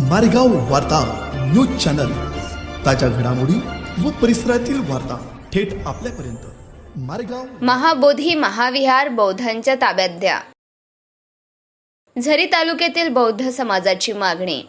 मारेगाव वार्ता news channel. ताज्या घडामोडी व परिसरातील वार्ता थेट आपल्यापर्यंत. मारेगाव महाबोधी महाविहार बौद्धांच्या ताब्यात द्या. झरी तालुक्यातील बौद्ध समाजाची मागणी.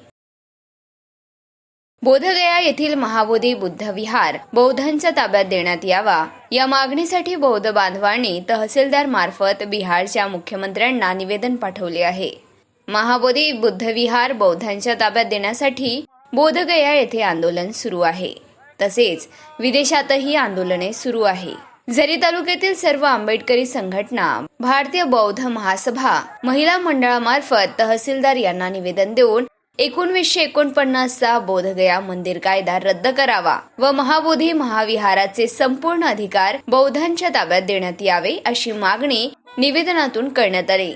बोधगया येथील महाबोधी बुद्ध विहार बौद्धांच्या ताब्यात देण्यात यावा. या मागणीसाठी बौद्ध बांधवांनी तहसीलदार मार्फत बिहारच्या मुख्यमंत्र्यांना निवेदन पाठवले आहे. महाबोधी बुद्धविहार बौद्धांच्या ताब्यात देण्यासाठी बोधगया येथे आंदोलन सुरू आहे. तसेच विदेशातही आंदोलने सुरू आहे. जरी तालुक्यातील सर्व आंबेडकरी संघटना भारतीय बौद्ध महासभा महिला मंडळामार्फत तहसीलदार यांना निवेदन देऊन एकोणवीसशे एकोणपन्नासचा बोधगया मंदिर कायदा रद्द करावा व महाबोधी महाविहाराचे संपूर्ण अधिकार बौद्धांच्या ताब्यात देण्यात यावे अशी मागणी निवेदनातून करण्यात आली.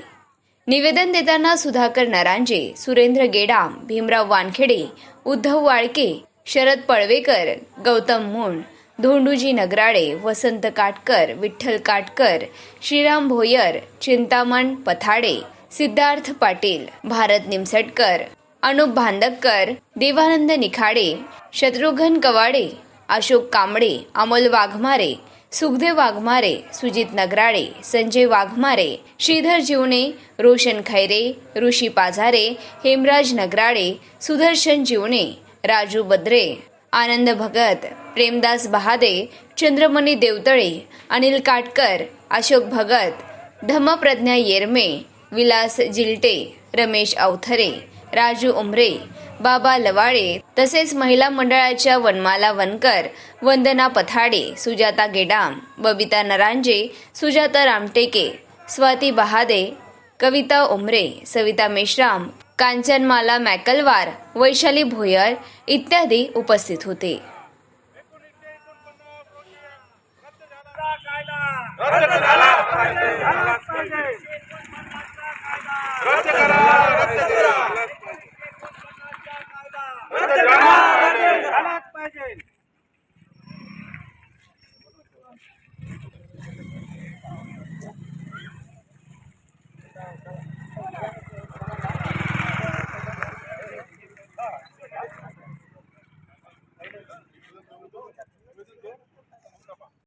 निवेदन देताना सुधाकर नरांजे सुरेंद्र गेडाम भीमराव वानखेडे उद्धव वाळके शरद पळवेकर गौतम मुंड धोंडूजी नगराळे वसंत काटकर विठ्ठल काटकर श्रीराम भोयर चिंतामण पथाडे सिद्धार्थ पाटील भारत निमसटकर अनुप भांदककर देवानंद निखाडे शत्रुघ्न कवाडे अशोक कांबळे अमोल वाघमारे सुखदेव वाघमारे सुजित नगराळे संजय वाघमारे श्रीधर जीवने रोशन खैरे ऋषी पाझारे हेमराज नगराळे सुदर्शन जीवने राजू बद्रे आनंद भगत प्रेमदास बहादे चंद्रमणी देवतळे अनिल काटकर अशोक भगत धम्मप्रज्ञा येरमे विलास जिल्टे रमेश अवथरे राजू उमरे बाबा लवाळे तसेच महिला मंडळाच्या वनमाला वनकर वंदना पथाडे सुजाता गेडाम बबिता नरांजे सुजाता रामटेके स्वाती बहादे कविता उमरे सविता मेश्राम कांचनमाला मॅकलवार वैशाली भोयर इत्यादी उपस्थित होते. ¡Fuerte